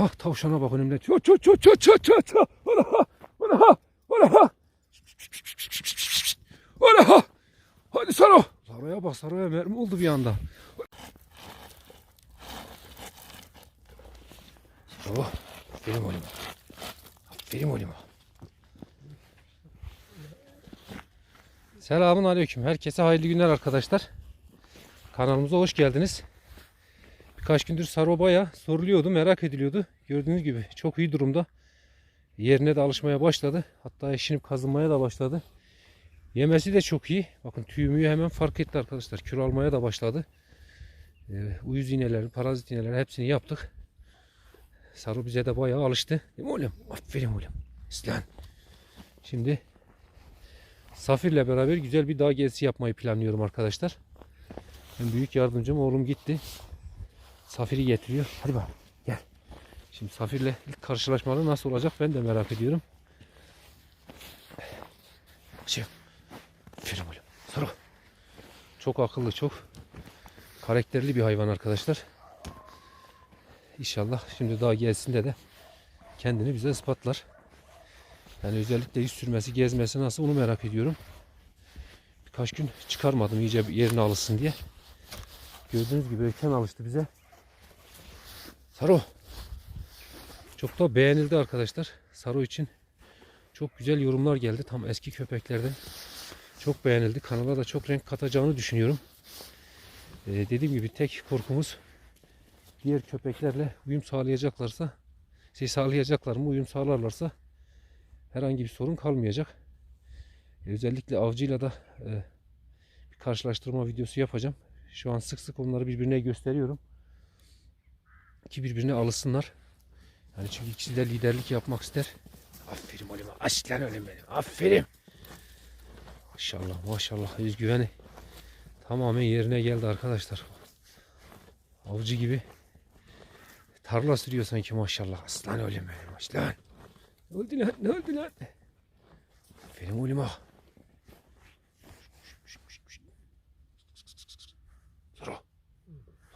Ana tavşana bak önümde. Ço ço ço ço ço ço ço. Ha. Ana ha. Ana ha. Ana ha. Hadi Saro. Saro'ya bak Saro'ya mermi oldu bir anda. Saro. Aferin oğlum. Aferin oğlum. Selamun aleyküm. Herkese hayırlı günler arkadaşlar. Kanalımıza hoş geldiniz. Birkaç gündür Saro baya soruluyordu, merak ediliyordu. Gördüğünüz gibi çok iyi durumda. Yerine de alışmaya başladı. Hatta eşinip kazınmaya da başladı. Yemesi de çok iyi. Bakın tüyümüyü hemen fark etti arkadaşlar. Kilo almaya da başladı. Ee, uyuz iğneleri, parazit iğneleri hepsini yaptık. Saru bize de bayağı alıştı. Değil mi oğlum? Aferin oğlum. İslan. Şimdi Safir'le beraber güzel bir dağ gezisi yapmayı planlıyorum arkadaşlar. Ben büyük yardımcım oğlum gitti. Safir'i getiriyor. Hadi bakalım gel. Şimdi Safir'le ilk karşılaşmaları nasıl olacak ben de merak ediyorum. Şey. Oğlum. Saru. Çok akıllı, çok karakterli bir hayvan arkadaşlar. İnşallah şimdi daha gelsinde de kendini bize ispatlar. Yani özellikle yüz sürmesi, gezmesi nasıl onu merak ediyorum. Birkaç gün çıkarmadım iyice yerine alışsın diye. Gördüğünüz gibi erken alıştı bize. Saro. Çok da beğenildi arkadaşlar. Saro için çok güzel yorumlar geldi. Tam eski köpeklerden. Çok beğenildi. Kanala da çok renk katacağını düşünüyorum. Ee, dediğim gibi tek korkumuz diğer köpeklerle uyum sağlayacaklarsa şey sağlayacaklar mı uyum sağlarlarsa herhangi bir sorun kalmayacak. Ee, özellikle avcıyla da e, bir karşılaştırma videosu yapacağım. Şu an sık sık onları birbirine gösteriyorum. Ki birbirine alışsınlar. Yani çünkü ikisi de liderlik yapmak ister. Aferin oğlum. Aslan oğlum benim. Aferin. Maşallah maşallah özgüveni tamamen yerine geldi arkadaşlar. Avcı gibi tarla sürüyor sanki maşallah. Aslan oğlum benim aslan. Ne oldu lan? Ne oldu lan? Aferin oğlum ah.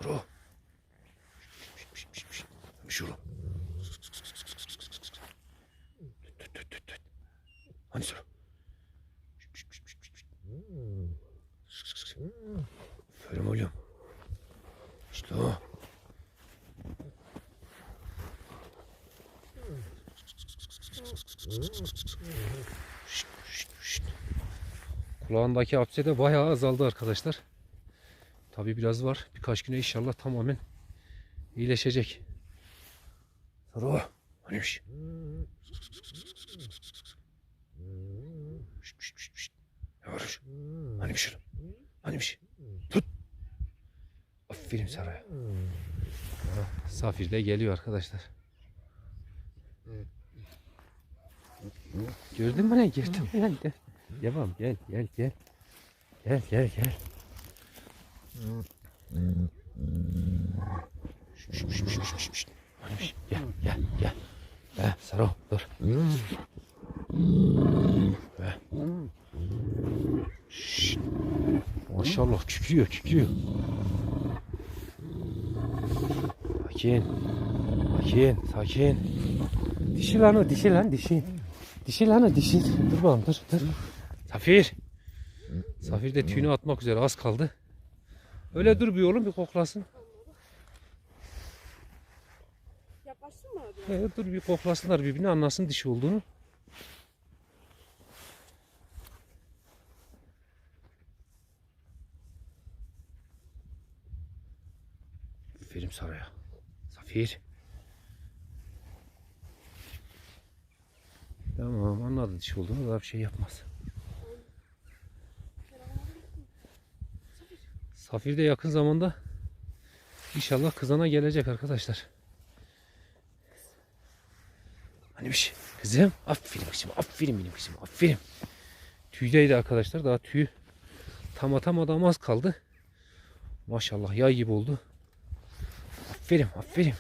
Soro. Tut. Hani Soro. Aferin oğlum. İşte o. Kulağındaki hapse de bayağı azaldı arkadaşlar. Tabi biraz var. Birkaç güne inşallah tamamen iyileşecek. Saro. Hanimiş. Şşt, şşt, şşt, şşt. Yavaş. Hanimiş. Hanimiş. Tut. Aferin Saraya. Safir de geliyor arkadaşlar. Gördün mü ne? Mü lan? Gel. Devam gel gel gel. Gel gel gel. Şş, şş, şş, şş, Hanimiş, Gel gel gel. He Saro dur. Şşt. Maşallah kükrüyor kükrüyor. Sakin. Sakin sakin. Dişi lan o dişi lan dişi. Dişi lan o dişi. Dur bakalım dur dur. Safir. Safir de tüyünü atmak üzere az kaldı. Öyle dur bir oğlum bir koklasın. He, dur bir koklasınlar birbirini anlasın dişi olduğunu. Aferin Saraya. Safir. Tamam anladı dişi olduğunu daha bir şey yapmaz. Safir de yakın zamanda inşallah kızana gelecek arkadaşlar. Hani bir şey. Kızım. Aferin kızım. Aferin benim kızım. Aferin. Tüydeydi arkadaşlar. Daha tüyü tam atamadı ama az kaldı. Maşallah yay gibi oldu. Aferin. Aferin.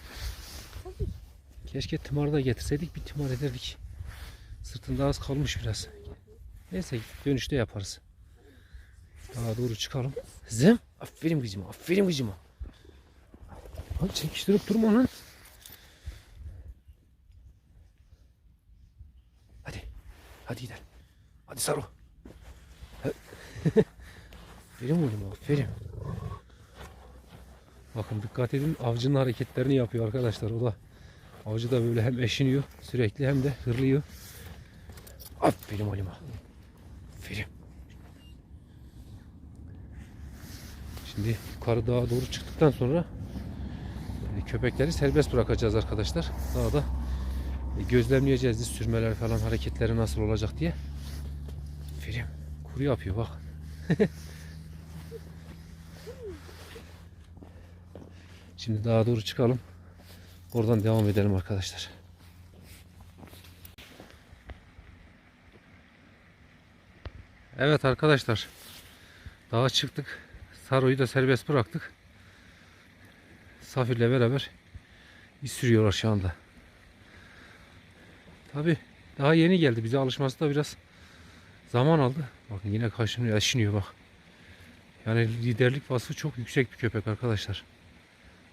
Keşke tımarı da getirseydik bir tımar ederdik. Sırtında az kalmış biraz. Neyse dönüşte yaparız. Daha doğru çıkalım. Kızım. Aferin kızım. Aferin kızım. Hadi çekiştirip durma lan. Hadi gidelim. Hadi Saru. aferin oğlum aferin. Bakın dikkat edin avcının hareketlerini yapıyor arkadaşlar. O da avcı da böyle hem eşiniyor sürekli hem de hırlıyor. Aferin oğlum. Aferin. Şimdi yukarı dağa doğru çıktıktan sonra e, köpekleri serbest bırakacağız arkadaşlar. Daha da gözlemleyeceğiz diz sürmeler falan hareketleri nasıl olacak diye. Aferin. Kuru yapıyor bak. Şimdi daha doğru çıkalım. Oradan devam edelim arkadaşlar. Evet arkadaşlar. Dağa çıktık. Saro'yu da serbest bıraktık. Safir'le beraber iş sürüyorlar şu anda. Tabi daha yeni geldi. Bize alışması da biraz zaman aldı. Bakın yine kaşınıyor, aşınıyor bak. Yani liderlik vasfı çok yüksek bir köpek arkadaşlar.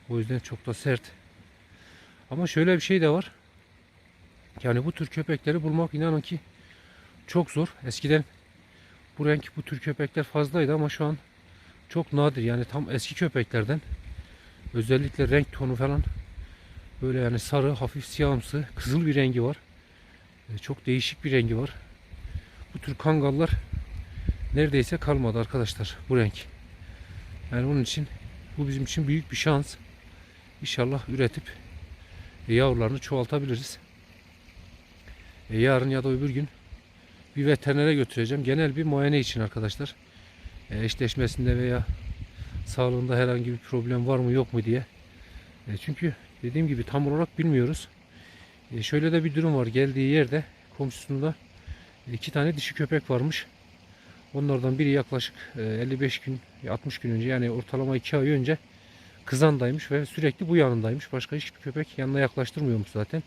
O yüzden çok da sert. Ama şöyle bir şey de var. Yani bu tür köpekleri bulmak inanın ki çok zor. Eskiden bu renk bu tür köpekler fazlaydı ama şu an çok nadir. Yani tam eski köpeklerden özellikle renk tonu falan böyle yani sarı, hafif siyahımsı, kızıl bir rengi var. E, Çok değişik bir rengi var. Bu tür kangallar neredeyse kalmadı arkadaşlar bu renk. Yani onun için bu bizim için büyük bir şans. İnşallah üretip e, yavrularını çoğaltabiliriz. E, yarın ya da öbür gün bir veterinere götüreceğim. Genel bir muayene için arkadaşlar. E, eşleşmesinde veya sağlığında herhangi bir problem var mı yok mu diye. Çünkü dediğim gibi tam olarak bilmiyoruz. E, şöyle de bir durum var. Geldiği yerde komşusunda iki tane dişi köpek varmış. Onlardan biri yaklaşık e, 55 gün 60 gün önce yani ortalama 2 ay önce kızandaymış ve sürekli bu yanındaymış. Başka hiçbir köpek yanına yaklaştırmıyormuş zaten.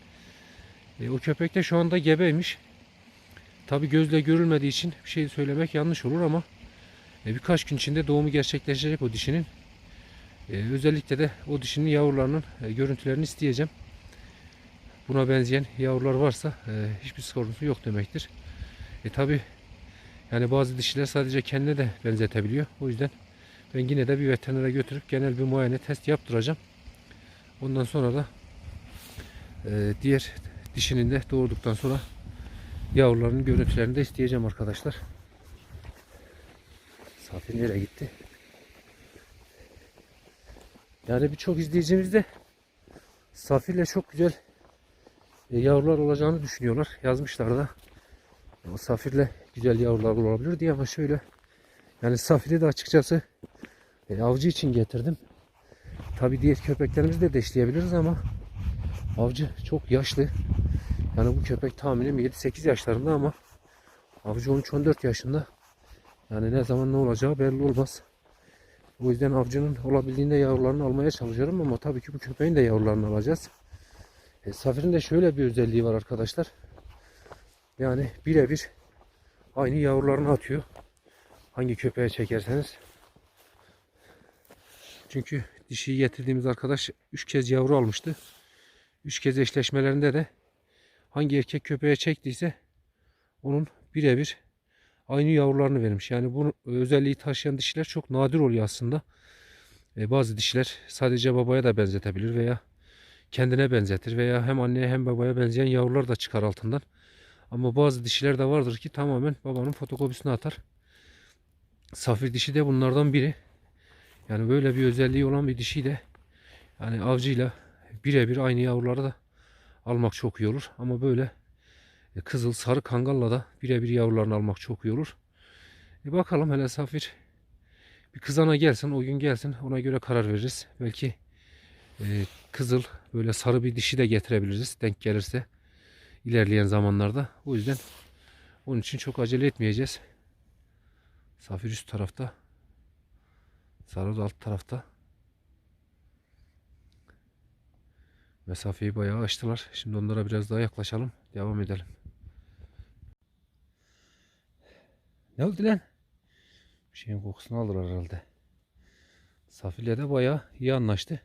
E, o köpek de şu anda gebeymiş. Tabi gözle görülmediği için bir şey söylemek yanlış olur ama e, birkaç gün içinde doğumu gerçekleşecek o dişinin. E, özellikle de o dişinin yavrularının e, görüntülerini isteyeceğim. Buna benzeyen yavrular varsa e, hiçbir sorunsu yok demektir. E tabi yani bazı dişiler sadece kendine de benzetebiliyor. O yüzden ben yine de bir veterinere götürüp genel bir muayene test yaptıracağım. Ondan sonra da e, diğer dişinin de doğurduktan sonra yavrularının görüntülerini de isteyeceğim arkadaşlar. Safi nereye gitti? Yani birçok izleyicimiz de Safi ile çok güzel yavrular olacağını düşünüyorlar. Yazmışlar da. Safir'le güzel yavrular olabilir diye ama şöyle yani Safir'i de açıkçası e, avcı için getirdim. Tabi diğer köpeklerimizi de deşleyebiliriz ama avcı çok yaşlı. Yani bu köpek tahminim 7-8 yaşlarında ama avcı 13-14 yaşında. Yani ne zaman ne olacağı belli olmaz. O yüzden avcının olabildiğinde yavrularını almaya çalışıyorum ama tabii ki bu köpeğin de yavrularını alacağız. E, Safir'in de şöyle bir özelliği var arkadaşlar. Yani birebir aynı yavrularını atıyor. Hangi köpeğe çekerseniz. Çünkü dişiyi getirdiğimiz arkadaş 3 kez yavru almıştı. 3 kez eşleşmelerinde de hangi erkek köpeğe çektiyse onun birebir aynı yavrularını vermiş. Yani bu özelliği taşıyan dişiler çok nadir oluyor aslında. E, bazı dişiler sadece babaya da benzetebilir veya kendine benzetir veya hem anneye hem babaya benzeyen yavrular da çıkar altından. Ama bazı dişiler de vardır ki tamamen babanın fotokopisini atar. Safir dişi de bunlardan biri. Yani böyle bir özelliği olan bir dişi de yani avcıyla birebir aynı yavruları da almak çok iyi olur. Ama böyle e, kızıl sarı kangalla da birebir yavrularını almak çok iyi olur. E bakalım hele Safir bir kızana gelsin o gün gelsin ona göre karar veririz. Belki e, kızıl böyle sarı bir dişi de getirebiliriz denk gelirse ilerleyen zamanlarda. O yüzden onun için çok acele etmeyeceğiz. Safir üst tarafta. Sarı da alt tarafta. Mesafeyi bayağı açtılar. Şimdi onlara biraz daha yaklaşalım. Devam edelim. Ne oldu lan? Bir şeyin kokusunu alır herhalde. Safir'le de bayağı iyi anlaştı.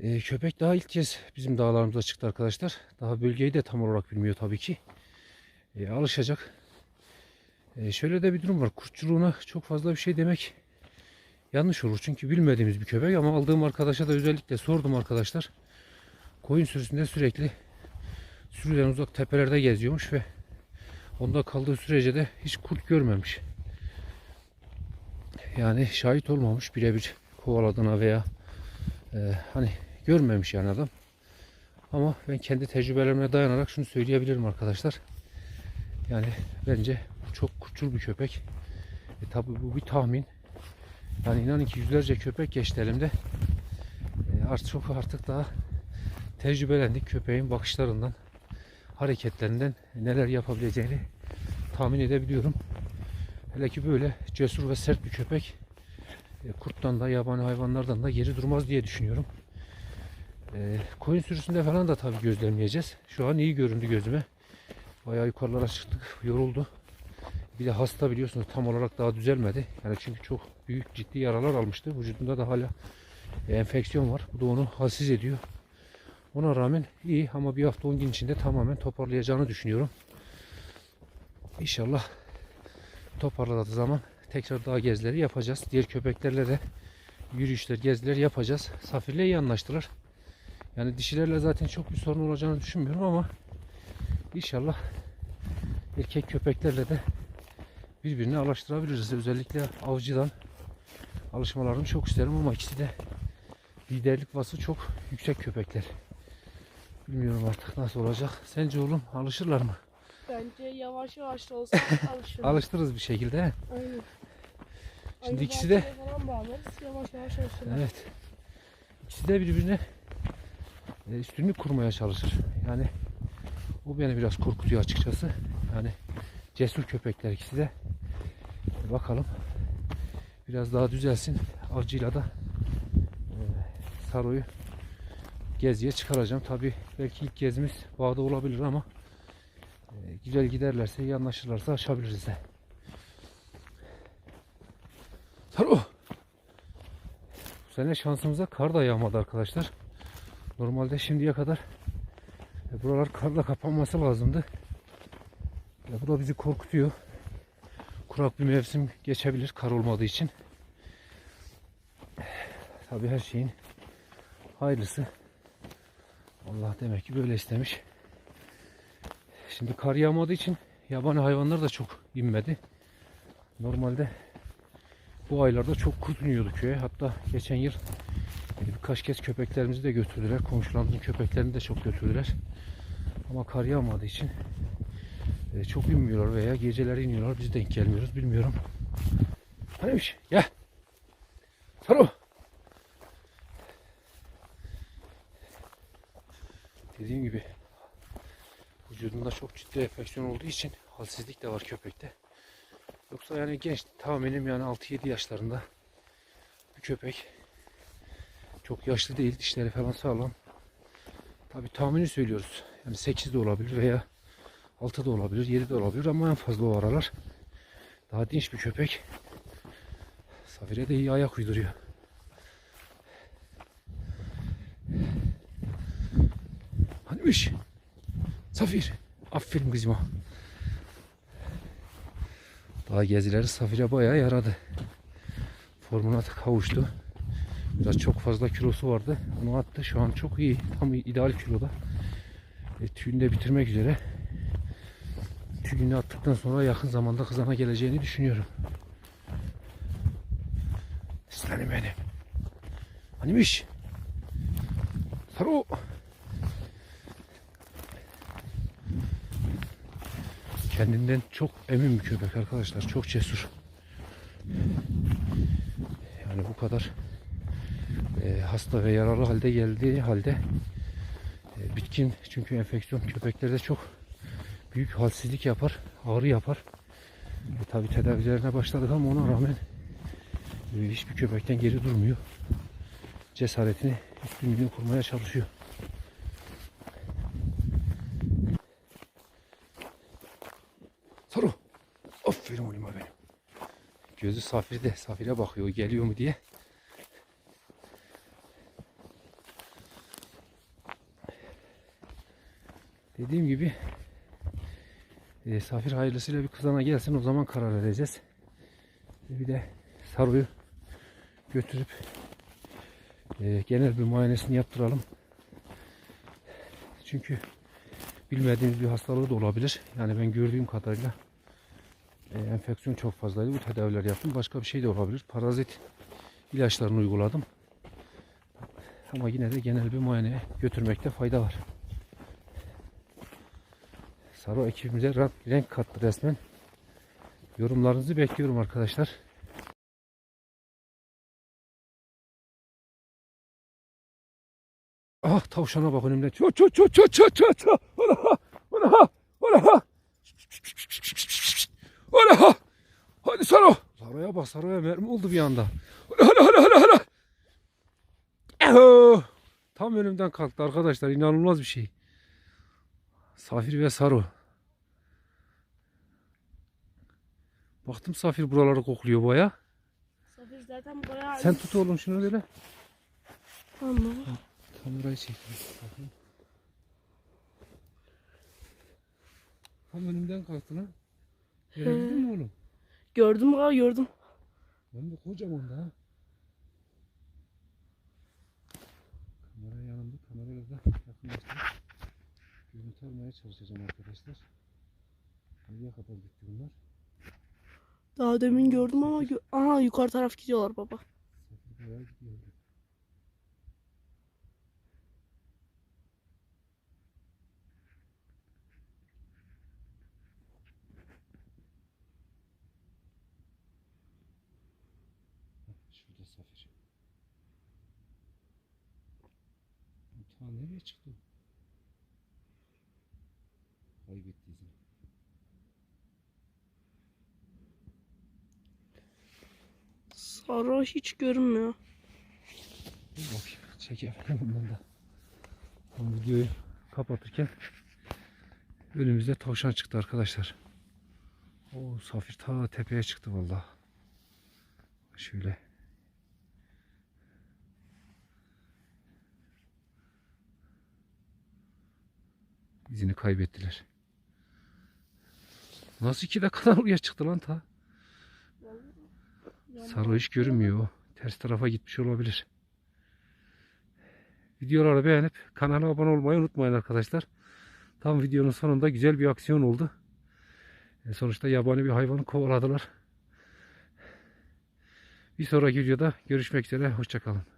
Ee, köpek daha ilk kez bizim dağlarımıza çıktı arkadaşlar. Daha bölgeyi de tam olarak bilmiyor tabii ki. e, alışacak. E, şöyle de bir durum var. Kurtçuluğuna çok fazla bir şey demek yanlış olur. Çünkü bilmediğimiz bir köpek ama aldığım arkadaşa da özellikle sordum arkadaşlar. Koyun sürüsünde sürekli sürüden uzak tepelerde geziyormuş ve onda kaldığı sürece de hiç kurt görmemiş. Yani şahit olmamış birebir kovaladığına veya e, hani görmemiş yani adam. Ama ben kendi tecrübelerime dayanarak şunu söyleyebilirim arkadaşlar. Yani bence çok kurtçul bir köpek. E, tabi bu bir tahmin. Yani inanın ki yüzlerce köpek geçti elimde. E, artık çok artık daha tecrübelendik köpeğin bakışlarından, hareketlerinden neler yapabileceğini tahmin edebiliyorum. Hele ki böyle cesur ve sert bir köpek kurttan da yabani hayvanlardan da geri durmaz diye düşünüyorum. E, koyun sürüsünde falan da tabii gözlemleyeceğiz. Şu an iyi göründü gözüme. Bayağı yukarılara çıktık, yoruldu. Bir de hasta biliyorsunuz tam olarak daha düzelmedi. Yani çünkü çok büyük ciddi yaralar almıştı. Vücudunda da hala e, enfeksiyon var. Bu da onu halsiz ediyor. Ona rağmen iyi ama bir hafta 10 gün içinde tamamen toparlayacağını düşünüyorum. İnşallah toparladığı zaman tekrar daha gezileri yapacağız. Diğer köpeklerle de yürüyüşler, geziler yapacağız. Safir'le iyi anlaştılar. Yani dişilerle zaten çok bir sorun olacağını düşünmüyorum ama inşallah erkek köpeklerle de birbirine alıştırabiliriz. Özellikle avcıdan alışmalarını çok isterim ama ikisi de liderlik vasfı çok yüksek köpekler. Bilmiyorum artık nasıl olacak. Sence oğlum alışırlar mı? Bence yavaş yavaş da olsa alışır. Alıştırırız bir şekilde. Aynen. Şimdi Aynı ikisi de-. Yavaş yavaş alışırlar. Evet. İkisi de birbirine e, üstünlük kurmaya çalışır. Yani o beni biraz korkutuyor açıkçası. Yani cesur köpekler ikisi de. E, Bakalım. Biraz daha düzelsin. Avcıyla da e, Saro'yu geziye çıkaracağım. Tabi belki ilk gezimiz bağda olabilir ama e, güzel giderlerse, iyi anlaşırlarsa aşabiliriz de. Saro! Bu sene şansımıza kar da yağmadı arkadaşlar. Normalde şimdiye kadar e, buralar karla kapanması lazımdı. Ya bu da bizi korkutuyor. Kurak bir mevsim geçebilir kar olmadığı için. Tabi her şeyin hayırlısı. Allah demek ki böyle istemiş. Şimdi kar yağmadığı için yabani hayvanlar da çok inmedi. Normalde bu aylarda çok kurt köye. Hatta geçen yıl e, birkaç kez köpeklerimizi de götürdüler. Komşularımızın köpeklerini de çok götürdüler. Ama kar yağmadığı için e, çok inmiyorlar veya geceleri iniyorlar. Biz denk gelmiyoruz. Bilmiyorum. Hanimiş gel. Saru. Dediğim gibi vücudunda çok ciddi enfeksiyon olduğu için halsizlik de var köpekte. Yoksa yani genç tahminim yani 6-7 yaşlarında bir köpek. Çok yaşlı değil, dişleri falan sağlam. Tabi tahmini söylüyoruz. Yani 8 de olabilir veya 6 da olabilir, 7 de olabilir ama en fazla o aralar. Daha dinç bir köpek. Safire de iyi ayak uyduruyor. Hanimiş. Safir. Aferin kızıma. Daha gezileri Safir'e bayağı yaradı. Formuna kavuştu. Biraz çok fazla kilosu vardı. Onu attı. Şu an çok iyi. Tam ideal kiloda. E, tüyünü de bitirmek üzere. Tüyünü attıktan sonra yakın zamanda kızana geleceğini düşünüyorum. İsterim benim. Hanimiş. Saru. Kendinden çok emin bir köpek arkadaşlar. Çok cesur. Yani bu kadar e, hasta ve yaralı halde geldiği halde e, bitkin çünkü enfeksiyon köpeklerde çok büyük halsizlik yapar, ağrı yapar. E, tabi tedavilerine başladık ama ona rağmen e, hiçbir köpekten geri durmuyor. Cesaretini, üstünlüğünü kurmaya çalışıyor. Soru. Aferin oğlum benim. Gözü Safir'de. Safir'e bakıyor geliyor mu diye. Dediğim gibi E, Safir hayırlısıyla bir kızana gelsin o zaman karar vereceğiz. Bir de Saru'yu götürüp e, genel bir muayenesini yaptıralım. Çünkü bilmediğimiz bir hastalığı da olabilir. Yani ben gördüğüm kadarıyla e, enfeksiyon çok fazlaydı. Bu tedaviler yaptım. Başka bir şey de olabilir. Parazit ilaçlarını uyguladım. Ama yine de genel bir muayeneye götürmekte fayda var. Saro ekibimize renk kattı resmen. Yorumlarınızı bekliyorum arkadaşlar. Ah tavşana bak önümde. Ço ço ço ço ço ço. Ola ha. Ola ha. Ola ha. Ola ha. Hadi Saro. Saro'ya bak Saro'ya mermi oldu bir anda. Hala hala hala hala. Eho. Tam önümden kalktı arkadaşlar. inanılmaz bir şey. Safir ve Saro. Baktım Safir buraları kokluyor baya. Safir zaten bayağı... Sen tut oğlum şunu böyle. Tamam. Kamerayı çek. Bakayım. Tam önümden kalktı lan. Görebildin mi oğlum? Gördüm ha gördüm. Ben de kocaman da. Kamera yanımda. Kamerayla da yakınlaştırıp görüntü almaya çalışacağım arkadaşlar. Nereye kadar gitti bunlar? Daha demin gördüm ama gö- aha yukarı taraf gidiyorlar baba. Bayağı gidiyor. Ta nereye çıktı? Kaybetti izini. Sarı hiç görünmüyor. Dur bakayım. Çekelim bundan da. Tam videoyu kapatırken önümüzde tavşan çıktı arkadaşlar. O safir ta tepeye çıktı vallahi. Şöyle. İzini kaybettiler. Nasıl iki dakikadan oraya çıktı lan ta? Sarı hiç görünmüyor. Ters tarafa gitmiş olabilir. Videoları beğenip kanala abone olmayı unutmayın arkadaşlar. Tam videonun sonunda güzel bir aksiyon oldu. E, sonuçta yabani bir hayvanı kovaladılar. Bir sonraki videoda görüşmek üzere. Hoşçakalın.